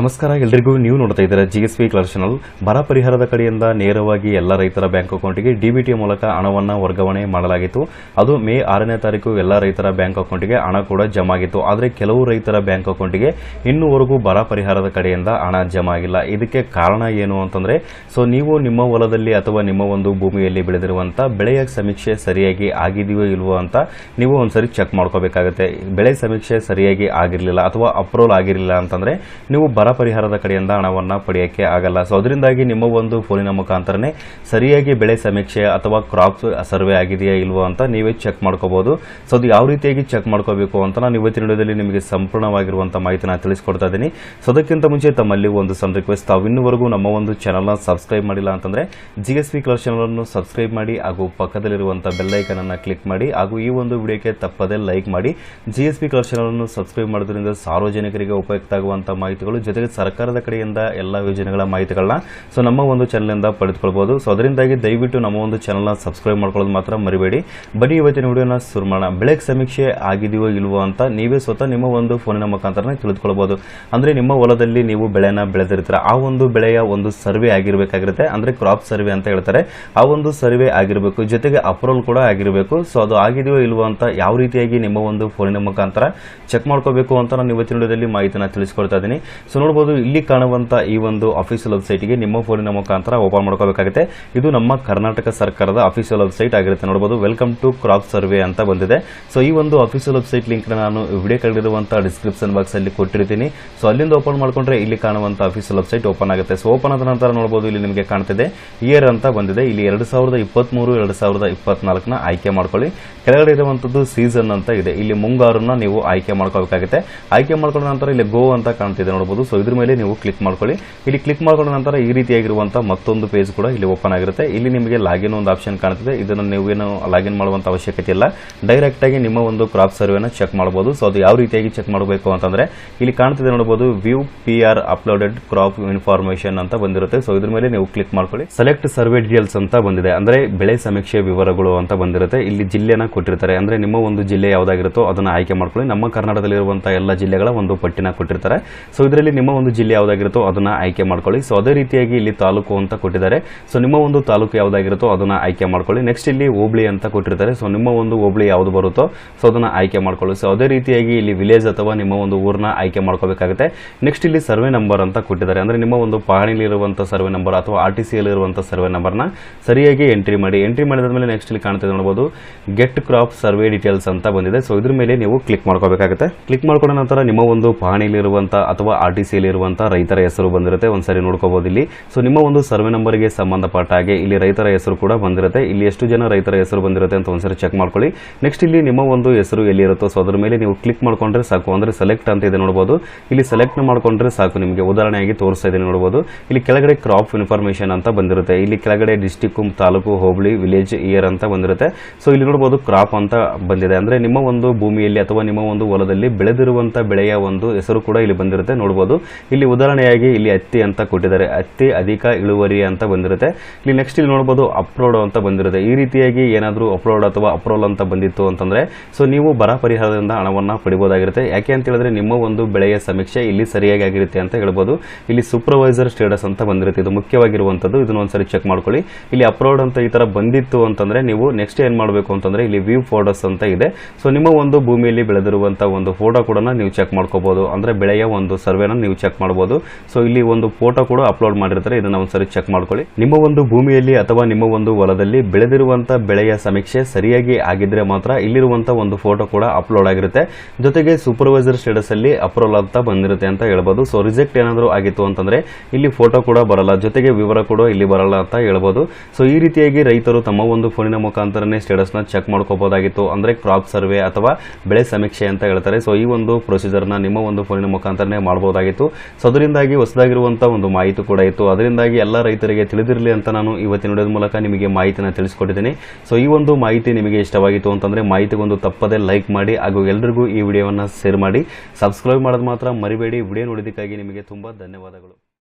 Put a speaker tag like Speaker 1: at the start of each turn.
Speaker 1: ನಮಸ್ಕಾರ, ಎಲ್ರಿಗೂ ನೀವು ನೋಡ್ತಾ ಇದ್ದೀರಾ ಜಿ ಎಸ್ ಪಿ ಚಾನಲ್ ಬರ ಪರಿಹಾರದ ಕಡೆಯಿಂದ ನೇರವಾಗಿ ಎಲ್ಲ ರೈತರ ಬ್ಯಾಂಕ್ ಅಕೌಂಟ್ಗೆ ಡಿಬಿಟಿ ಮೂಲಕ ಹಣವನ್ನು ವರ್ಗಾವಣೆ ಮಾಡಲಾಗಿತ್ತು. ಅದು ಮೇ ಆರನೇ ತಾರೀಕು ಎಲ್ಲ ರೈತರ ಬ್ಯಾಂಕ್ ಅಕೌಂಟಿಗೆ ಹಣ ಕೂಡ ಜಮಾ ಆಗಿತ್ತು ಆದರೆ ಕೆಲವು ರೈತರ ಬ್ಯಾಂಕ್ ಅಕೌಂಟಿಗೆ ಇನ್ನೂವರೆಗೂ ಬರ ಪರಿಹಾರದ ಕಡೆಯಿಂದ ಹಣ ಜಮಾ ಆಗಿಲ್ಲ ಇದಕ್ಕೆ ಕಾರಣ ಏನು ಅಂತಂದರೆ, ಸೊ ನೀವು ನಿಮ್ಮ ಹೊಲದಲ್ಲಿ ಅಥವಾ ನಿಮ್ಮ ಒಂದು ಭೂಮಿಯಲ್ಲಿ ಬೆಳೆದಿರುವಂಥ ಬೆಳೆಯ ಸಮೀಕ್ಷೆ ಸರಿಯಾಗಿ ಆಗಿದೆಯೋ ಇಲ್ವೋ ಅಂತ ನೀವು ಒಂದ್ಸರಿ ಚೆಕ್ ಮಾಡ್ಕೋಬೇಕಾಗುತ್ತೆ. ಬೆಳೆ ಸಮೀಕ್ಷೆ ಸರಿಯಾಗಿ ಆಗಿರಲಿಲ್ಲ ಅಥವಾ ಅಪ್ರೂವಲ್ ಆಗಿರಲಿಲ್ಲ ಅಂತಂದರೆ, ನೀವು ಬರ ಪರಿಹಾರದ ಕಡೆಯಿಂದ ಹಣವನ್ನು ಪಡೆಯೋಕ್ಕೆ ಆಗಲ್ಲ. ಸೊ ಅದರಿಂದಾಗಿ ನಿಮ್ಮ ಒಂದು ಫೋನಿನ ಮುಖಾಂತರನೇ ಸರಿಯಾಗಿ ಬೆಳೆ ಸಮೀಕ್ಷೆ ಅಥವಾ ಕ್ರಾಪ್ ಸರ್ವೆ ಆಗಿದೆಯಾ ಇಲ್ವೋ ಅಂತ ನೀವೇ ಚೆಕ್ ಮಾಡ್ಕೋಬಹುದು ಸೊ ಅದು ಯಾವ ರೀತಿಯಾಗಿ ಚೆಕ್ ಮಾಡ್ಕೋಬೇಕು ಅಂತ ನಾನು ಇವತ್ತಿನ ವಿಡಿಯೋದಲ್ಲಿ ನಿಮಗೆ ಸಂಪೂರ್ಣವಾಗಿರುವಂತಹ ಮಾಹಿತಿನ ತಿಳಿಸ್ಕೊಡ್ತಾ ಇದ್ದೀನಿ. ಸೊ ಅದಕ್ಕಿಂತ ಮುಂಚೆ ತಮ್ಮಲ್ಲಿ ಒಂದು ಸಣ್ಣ ರಿಕ್ವೆಸ್ಟ್ ತಾವು ಇನ್ನುವರೆಗೂ ನಮ್ಮ ಒಂದು ಚಾನಲ್ನ ಸಬ್ಸ್ಕ್ರೈಬ್ ಮಾಡಿಲ್ಲ ಅಂತಂದ್ರೆ ಜಿ ಎಸ್ ಪಿ ಅನ್ನು ಸಬ್ಸ್ಕ್ರೈಬ್ ಮಾಡಿ ಹಾಗೂ ಪಕ್ಕದಲ್ಲಿರುವಂಥ ಬೆಲ್ ಐಕನ್ ಅನ್ನ ಕ್ಲಿಕ್ ಮಾಡಿ ಹಾಗೂ ಈ ಒಂದು ವಿಡಿಯೋಕ್ಕೆ ತಪ್ಪದೇ ಲೈಕ್ ಮಾಡಿ ಜಿ ಎಸ್ ಪಿ ಅನ್ನು ಸಬ್ಸ್ಕ್ರೈಬ್ ಮಾಡೋದ್ರಿಂದ ಸಾರ್ವಜನಿಕರಿಗೆ ಉಪಯುಕ್ತ ಆಗುವಂಥ ಮಾಹಿತಿಗಳು ಜೊತೆಗೆ ಸರ್ಕಾರದ ಕಡೆಯಿಂದ ಎಲ್ಲ ಯೋಜನೆಗಳ ಮಾಹಿತಿಗಳನ್ನ ಸೊ ನಮ್ಮ ಒಂದು ಚಾನಲ್ನಿಂದ ಪಡೆದುಕೊಳ್ಬೋದು ಸೊ ಅದರಿಂದಾಗಿ ದಯವಿಟ್ಟು ನಮ್ಮ ಒಂದು ಚಾನಲ್ನ ಸಬ್ಸ್ಕ್ರೈಬ್ ಮಾಡ್ಕೊಳ್ಳೋದು ಮಾತ್ರ ಮರಿಬೇಡಿ. ಬನ್ನಿ ಇವತ್ತಿನ ವಿಡಿಯೋನ ಶುರು ಮಾಡೋಣ. ಬೆಳೆ ಸಮೀಕ್ಷೆ ಆಗಿದೆಯೋ ಇಲ್ವೋ ಅಂತ ನೀವೇ ಸ್ವತಃ ನಿಮ್ಮ ಒಂದು ಫೋನಿನ ಮುಖಾಂತರ ತಿಳಿದುಕೊಳ್ಬಹುದು. ಅಂದ್ರೆ ನಿಮ್ಮ ಹೊಲದಲ್ಲಿ ನೀವು ಬೆಳೆನ ಬೆಳೆದಿರ್ತೀರ. ಆ ಒಂದು ಬೆಳೆಯ ಒಂದು ಸರ್ವೆ ಆಗಿರಬೇಕಾಗಿರುತ್ತೆ. ಅಂದ್ರೆ ಕ್ರಾಪ್ ಸರ್ವೆ ಅಂತ ಹೇಳ್ತಾರೆ. ಆ ಒಂದು ಸರ್ವೆ ಆಗಿರಬೇಕು. ಜೊತೆಗೆ ಅಪ್ರೂವಲ್ ಕೂಡ ಆಗಿರಬೇಕು. ಸೊ ಅದು ಆಗಿದೆಯೋ ಇಲ್ವೋ ಅಂತ ಯಾವ ರೀತಿಯಾಗಿ ನಿಮ್ಮ ಒಂದು ಫೋನಿನ ಮುಖಾಂತರ ಚೆಕ್ ಮಾಡ್ಕೋಬೇಕು ಅಂತ ನಾನು ಇವತ್ತಿನ ವಿಡಿಯೋದಲ್ಲಿ ಮಾಹಿತಿನ ತಿಳಿಸ್ಕೊಡ್ತಾ ಇದ್ದೀನಿ. ಸೊ ನೋಡಬಹುದು ಇಲ್ಲಿ ಕಾಣುವಂತ ಈ ಒಂದು ಅಫಿಷಿಯಲ್ ವೆಬ್ಸೈಟ್ಗೆ ನಿಮ್ಮ ಫೋನಿನ ಮುಖಾಂತರ ಓಪನ್ ಮಾಡ್ಕೋಬೇಕಾಗುತ್ತೆ ಇದು ನಮ್ಮ ಕರ್ನಾಟಕ ಸರ್ಕಾರದ ಅಫಿಷಿಯಲ್ ವೆಬ್ಸೈಟ್ ಆಗಿರುತ್ತೆ. ನೋಡಬಹುದು ವೆಲ್ಕಮ್ ಟು ಕ್ರಾಪ್ ಸರ್ವೆ ಅಂತ ಬಂದಿದೆ. ಸೊ ಈ ಒಂದು ಅಫಿಷಿಯಲ್ ವೆಬ್ಸೈಟ್ ಲಿಂಕ್ ನಾನು ವಿಡಿಯೋ ಕಳೆದಿರುವಂತಹ ಡಿಸ್ಕ್ರಿಪ್ಷನ್ ಬಾಕ್ಸ್ ಅಲ್ಲಿ ಕೊಟ್ಟಿರ್ತೀನಿ. ಸೊ ಅಲ್ಲಿಂದ ಓಪನ್ ಮಾಡ್ಕೊಂಡ್ರೆ ಇಲ್ಲಿ ಕಾಣುವಂತ ಅಫಿಷಿಯಲ್ ವೆಬ್ಸೈಟ್ ಓಪನ್ ಆಗುತ್ತೆ. ಸೊ ಓಪನ್ ಆದ ನಂತರ ನೋಡಬಹುದು ಇಲ್ಲಿ ನಿಮಗೆ ಕಾಣ್ತಿದೆ. ಇಯರ್ ಅಂತ ಬಂದಿದೆ. ಇಲ್ಲಿ ಎರಡು ಸಾವಿರದ ಇಪ್ಪತ್ಮೂರು, ಎರಡು ಸಾವಿರದ ಇಪ್ಪತ್ನಾಲ್ಕನ ಆಯ್ಕೆ ಮಾಡ್ಕೊಳ್ಳಿ. ಕೆಳಗಡೆ ಇರುವಂತದ್ದು ಸೀಸನ್ ಅಂತ ಇದೆ. ಇಲ್ಲಿ ಮುಂಗಾರನ್ನ ನೀವು ಆಯ್ಕೆ ಮಾಡ್ಕೋಬೇಕಾಗುತ್ತೆ ಆಯ್ಕೆ ಮಾಡ್ಕೊಂಡ ನಂತರ ಇಲ್ಲಿ ಗೋ ಅಂತ ಕಾಣ್ತಿದೆ. ನೋಡಬಹುದು ಸೊ ಇದ್ರ ಮೇಲೆ ನೀವು ಕ್ಲಿಕ್ ಮಾಡ್ಕೊಳ್ಳಿ. ಇಲ್ಲಿ ಕ್ಲಿಕ್ ಮಾಡ್ಕೊಂಡ ನಂತರ ಈ ರೀತಿಯಾಗಿರುವಂತಹ ಮತ್ತೊಂದು ಪೇಜ್ ಕೂಡ ಇಲ್ಲಿ ಓಪನ್ ಆಗಿರುತ್ತೆ. ಇಲ್ಲಿ ನಿಮಗೆ ಲಾಗಿನ್ ಒಂದು ಆಪ್ಷನ್ ಕಾಣ್ತಿದೆ. ಇದನ್ನು ನೀವೇನು ಲಾಗಿನ್ ಮಾಡುವಂತ ಅವಶ್ಯಕತೆ ಇಲ್ಲ. ಡೈರೆಕ್ಟ್ ಆಗಿ ನಿಮ್ಮ ಒಂದು ಕ್ರಾಪ್ ಸರ್ವೆನ ಚೆಕ್ ಮಾಡಬಹುದು ಸೊ ಅದು ಯಾವ ರೀತಿಯಾಗಿ ಚೆಕ್ ಮಾಡಬೇಕು ಅಂತಂದ್ರೆ, ಇಲ್ಲಿ ಕಾಣ್ತಿದೆ ನೋಡಬಹುದು view P R uploaded crop information ಅಂತ ಬಂದಿರುತ್ತೆ. ಸೊ ಇದ್ರ ಮೇಲೆ ನೀವು ಕ್ಲಿಕ್ ಮಾಡ್ಕೊಳ್ಳಿ. ಸೆಲೆಕ್ಟ್ ಸರ್ವೆ ಡೀಟೇಲ್ಸ್ ಅಂತ ಬಂದಿದೆ. ಅಂದ್ರೆ ಬೆಳೆ ಸಮೀಕ್ಷೆ ವಿವರಗಳು ಅಂತ ಬಂದಿರುತ್ತೆ. ಇಲ್ಲಿ ಜಿಲ್ಲೆನ ಕೊಟ್ಟಿರ್ತಾರೆ. ಅಂದ್ರೆ ನಿಮ್ಮ ಒಂದು ಜಿಲ್ಲೆ ಯಾವ್ದಾಗಿರುತ್ತೋ ಅದನ್ನ ಆಯ್ಕೆ ಮಾಡ್ಕೊಳ್ಳಿ. ನಮ್ಮ ಕರ್ನಾಟಕದಲ್ಲಿರುವಂತಹ ಎಲ್ಲ ಜಿಲ್ಲೆಗಳ ಒಂದು ಪಟ್ಟಿನ ಕೊಟ್ಟಿರ್ತಾರೆ. ಸೊ ಇದರಲ್ಲಿ ನಿಮ್ಮ ಒಂದು ಜಿಲ್ಲೆ ಯಾವ್ದಾಗಿರುತ್ತೋ ಅದನ್ನ ಆಯ್ಕೆ ಮಾಡ್ಕೊಳ್ಳಿ. ಸೊ ಅದೇ ರೀತಿಯಾಗಿ ಇಲ್ಲಿ ತಾಲೂಕು ಅಂತ ಕೊಟ್ಟಿದ್ದಾರೆ. ಸೊ ನಿಮ್ಮ ಒಂದು ತಾಲೂಕು ಯಾವುದಾಗಿರುತ್ತೋ ಅದನ್ನ ಆಯ್ಕೆ ಮಾಡ್ಕೊಳ್ಳಿ. ನೆಕ್ಸ್ಟ್ ಇಲ್ಲಿ ಹೋಬಳಿ ಅಂತ ಕೊಟ್ಟಿರ್ತಾರೆ. ಸೊ ನಿಮ್ಮ ಒಂದು ಹೋಬಳಿ ಯಾವ್ದು ಬರುತ್ತೋ ಸೊ ಅದನ್ನ ಆಯ್ಕೆ ಮಾಡ್ಕೊಳ್ಳಿ. ಸೊ ಅದೇ ರೀತಿಯಾಗಿ ಇಲ್ಲಿ ವಿಲೇಜ್ ಅಥವಾ ನಿಮ್ಮ ಒಂದು ಊರ್ನ ಆಯ್ಕೆ ಮಾಡ್ಕೋಬೇಕಾಗುತ್ತೆ. ನೆಕ್ಸ್ಟ್ ಇಲ್ಲಿ ಸರ್ವೆ ನಂಬರ್ ಅಂತ ಕೊಟ್ಟಿದ್ದಾರೆ. ಅಂದ್ರೆ ನಿಮ್ಮ ಒಂದು ಪಹಣಿಲಿ ಇರುವಂತ ಸರ್ವೆ ನಂಬರ್ ಅಥವಾ ಆರ್ ಟಿ ಸಿಯಲ್ಲಿ ಇರುವಂತಹ ಸರ್ವೆ ನಂಬರ್ನ ಸರಿಯಾಗಿ ಎಂಟ್ರಿ ಮಾಡಿ. ಎಂಟ್ರಿ ಮಾಡಿದ ಮೇಲೆ ನೆಕ್ಸ್ಟ್ ಇಲ್ಲಿ ಕಾಣ್ತಿದೆ ನೋಡಬಹುದು ಗೆಟ್ ಕ್ರಾಪ್ ಸರ್ವೆ ಡೀಟೇಲ್ಸ್ ಅಂತ ಬಂದಿದೆ. ಸೊ ಇದ್ರ ಮೇಲೆ ನೀವು ಕ್ಲಿಕ್ ಮಾಡ್ಕೋಬೇಕಾಗುತ್ತೆ. ಕ್ಲಿಕ್ ಮಾಡ್ಕೊಂಡ ನಂತರ ನಿಮ್ಮ ಒಂದು ಪಹಣಿಲಿ ಇರುವಂತ ಅಥವಾ ಆರ್ ಸಿ ಇರುವಂತಹ ರೈತರ ಹೆಸರು ಬಂದಿರುತ್ತೆ, ಒಂದ್ಸರಿ ನೋಡ್ಕೋಬಹುದು ಇಲ್ಲಿ. ಸೊ ನಿಮ್ಮ ಒಂದು ಸರ್ವೆ ನಂಬರ್ಗೆ ಸಂಬಂಧಪಟ್ಟ ಹಾಗೆ ಇಲ್ಲಿ ರೈತರ ಹೆಸರು ಕೂಡ ಬಂದಿರುತ್ತೆ. ಇಲ್ಲಿ ಎಷ್ಟು ಜನ ರೈತರ ಹೆಸರು ಬಂದಿರುತ್ತೆ ಅಂತ ಒಂದ್ಸರಿ ಚೆಕ್ ಮಾಡ್ಕೊಳ್ಳಿ. ನೆಕ್ಸ್ಟ್ ಇಲ್ಲಿ ನಿಮ್ಮ ಒಂದು ಹೆಸರು ಎಲ್ಲಿ ಇರುತ್ತೋ ಸೊ ಅದ್ರ ಮೇಲೆ ನೀವು ಕ್ಲಿಕ್ ಮಾಡ್ಕೊಂಡ್ರೆ ಸಾಕು. ಅಂದ್ರೆ ಸೆಲೆಕ್ಟ್ ಅಂತ ಇದೆ ನೋಡಬಹುದು ಇಲ್ಲಿ ಸೆಲೆಕ್ಟ್ ಮಾಡ್ಕೊಂಡ್ರೆ ಸಾಕು ನಿಮಗೆ. ಉದಾಹರಣೆಯಾಗಿ ತೋರಿಸ್ತಾ ಇದೆ ನೋಡಬಹುದು ಇಲ್ಲಿ ಕೆಳಗಡೆ ಕ್ರಾಪ್ ಇನ್ಫಾರ್ಮೇಶನ್ ಅಂತ ಬಂದಿರುತ್ತೆ. ಇಲ್ಲಿ ಕೆಳಗಡೆ district taluk, hobli village year ಅಂತ ಬಂದಿರುತ್ತೆ. ಸೊ ಇಲ್ಲಿ ನೋಡಬಹುದು ಕ್ರಾಪ್ ಅಂತ ಬಂದಿದೆ. ಅಂದ್ರೆ ನಿಮ್ಮ ಒಂದು ಭೂಮಿಯಲ್ಲಿ ಅಥವಾ ನಿಮ್ಮ ಒಂದು ಹೊಲದಲ್ಲಿ ಬೆಳೆದಿರುವಂತಹ ಬೆಳೆಯ ಒಂದು ಹೆಸರು ಕೂಡ ಇಲ್ಲಿ ಬಂದಿರುತ್ತೆ. ಇಲ್ಲಿ ಉದಾಹರಣೆಯಾಗಿ ಇಲ್ಲಿ ಹತ್ತಿ ಅಂತ ಕೊಟ್ಟಿದ್ದಾರೆ. ಹತ್ತಿ ಅಧಿಕ ಇಳುವರಿ ಅಂತ ಬಂದಿರುತ್ತೆ. ಇಲ್ಲಿ ನೆಕ್ಸ್ಟ್ ಇಲ್ಲಿ ನೋಡಬಹುದು ಅಪ್ಲೋಡ್ ಅಂತ ಬಂದಿರುತ್ತೆ. ಈ ರೀತಿಯಾಗಿ ಏನಾದರೂ ಅಪ್ಲೋಡ್ ಅಥವಾ ಅಪ್ರೋಲ್ ಅಂತ ಬಂದಿತ್ತು ಅಂತಂದ್ರೆ ಸೊ ನೀವು ಬರ ಪರಿಹಾರದಿಂದ ಹಣವನ್ನು ಪಡಿಬಹುದಾಗಿರುತ್ತೆ ಯಾಕೆ ಅಂತ ಹೇಳಿದ್ರೆ, ನಿಮ್ಮ ಒಂದು ಬೆಳೆಯ ಸಮೀಕ್ಷೆ ಇಲ್ಲಿ ಸರಿಯಾಗಿ ಆಗಿರುತ್ತೆ ಅಂತ ಹೇಳ್ಬೋದು. ಇಲ್ಲಿ ಸೂಪರ್ವೈಸರ್ ಸ್ಟೇಟಸ್ ಅಂತ ಬಂದಿರುತ್ತೆ. ಇದು ಮುಖ್ಯವಾಗಿರುವಂತದ್ದು. ಇದನ್ನ ಒಂದ್ಸರಿ ಚೆಕ್ ಮಾಡ್ಕೊಳ್ಳಿ. ಇಲ್ಲಿ ಅಪ್ಲೋಡ್ ಅಂತ ಈ ತರ ಬಂದಿತ್ತು ಅಂತಂದ್ರೆ, ನೀವು ನೆಕ್ಸ್ಟ್ ಏನ್ ಮಾಡಬೇಕು ಅಂತಂದ್ರೆ, ಇಲ್ಲಿ ವ್ಯೂ ಫೋಟೋಸ್ ಅಂತ ಇದೆ. ಸೊ ನಿಮ್ಮ ಒಂದು ಭೂಮಿಯಲ್ಲಿ ಬೆಳೆದಿರುವಂತಹ ಒಂದು ಫೋಟೋ ಕೂಡ ನೀವು ಚೆಕ್ ಮಾಡ್ಕೋಬಹುದು ಅಂದ್ರೆ ಬೆಳೆಯ ಒಂದು ಸರ್ವೆನ ನೀವು ಚೆಕ್ ಮಾಡಬಹುದು ಸೊ ಇಲ್ಲಿ ಒಂದು ಫೋಟೋ ಕೂಡ ಅಪ್ಲೋಡ್ ಮಾಡಿರ್ತಾರೆ. ಇದನ್ನ ಒಂದ್ಸರಿ ಚೆಕ್ ಮಾಡ್ಕೊಳ್ಳಿ. ನಿಮ್ಮ ಒಂದು ಭೂಮಿಯಲ್ಲಿ ಅಥವಾ ನಿಮ್ಮ ಒಂದು ಹೊಲದಲ್ಲಿ ಬೆಳೆದಿರುವಂತ ಬೆಳೆಯ ಸಮೀಕ್ಷೆ ಸರಿಯಾಗಿ ಆಗಿದ್ರೆ ಮಾತ್ರ ಇಲ್ಲಿರುವಂತ ಒಂದು ಫೋಟೋ ಕೂಡ ಅಪ್ಲೋಡ್ ಆಗಿರುತ್ತೆ. ಜೊತೆಗೆ ಸೂಪರ್ವೈಸರ್ ಸ್ಟೇಟಸ್ ಅಲ್ಲಿ ಅಪ್ರೂವಲ್ ಅಂತ ಬಂದಿರುತ್ತೆ ಅಂತ ಹೇಳ್ಬೋದು. ಸೊ ರಿಜೆಕ್ಟ್ ಏನಾದರೂ ಆಗಿತ್ತು ಅಂತಂದ್ರೆ ಇಲ್ಲಿ ಫೋಟೋ ಕೂಡ ಬರಲ್ಲ. ಜೊತೆಗೆ ವಿವರ ಕೂಡ ಇಲ್ಲಿ ಬರಲ್ಲ ಅಂತ ಹೇಳ್ಬೋದು. ಸೊ ಈ ರೀತಿಯಾಗಿ ರೈತರು ತಮ್ಮ ಒಂದು ಫೋನಿನ ಮುಖಾಂತರನೇ ಸ್ಟೇಟಸ್ನ ಚೆಕ್ ಮಾಡ್ಕೋಬಹುದಾಗಿತ್ತು. ಅಂದ್ರೆ ಕ್ರಾಪ್ ಸರ್ವೆ ಅಥವಾ ಬೆಳೆ ಸಮೀಕ್ಷೆ ಅಂತ ಹೇಳ್ತಾರೆ. ಸೊ ಈ ಒಂದು ಪ್ರೊಸೀಜರ್ನ ನಿಮ್ಮ ಒಂದು ಫೋನಿನ ಮುಖಾಂತರನೇ ಮಾಡಬಹುದಾಗಿತ್ತು ಸೊ ಅದರಿಂದಾಗಿ ಹೊಸದಾಗಿರುವಂತಹ ಒಂದು ಮಾಹಿತಿ ಕೂಡ ಇತ್ತು. ಅದರಿಂದಾಗಿ ಎಲ್ಲ ರೈತರಿಗೆ ತಿಳಿದಿರಲಿ ಅಂತ ನಾನು ಇವತ್ತಿನ ವಿಡಿಯೋದ ಮೂಲಕ ನಿಮಗೆ ಮಾಹಿತಿನ ತಿಳಿಸ್ಕೊಟ್ಟಿದ್ದೀನಿ. ಸೊ ಈ ಒಂದು ಮಾಹಿತಿ ನಿಮಗೆ ಇಷ್ಟವಾಗಿತ್ತು ಅಂತಂದ್ರೆ ಮಾಹಿತಿಗೊಂದು ತಪ್ಪದೆ ಲೈಕ್ ಮಾಡಿ ಹಾಗೂ ಎಲ್ರಿಗೂ ಈ ವಿಡಿಯೋವನ್ನು ಶೇರ್ ಮಾಡಿ. ಸಬ್ಸ್ಕ್ರೈಬ್ ಮಾಡೋದು ಮಾತ್ರ ಮರಿಬೇಡಿ. ವಿಡಿಯೋ ನೋಡಿದ್ದಕ್ಕಾಗಿ ನಿಮಗೆ ತುಂಬಾ ಧನ್ಯವಾದಗಳು.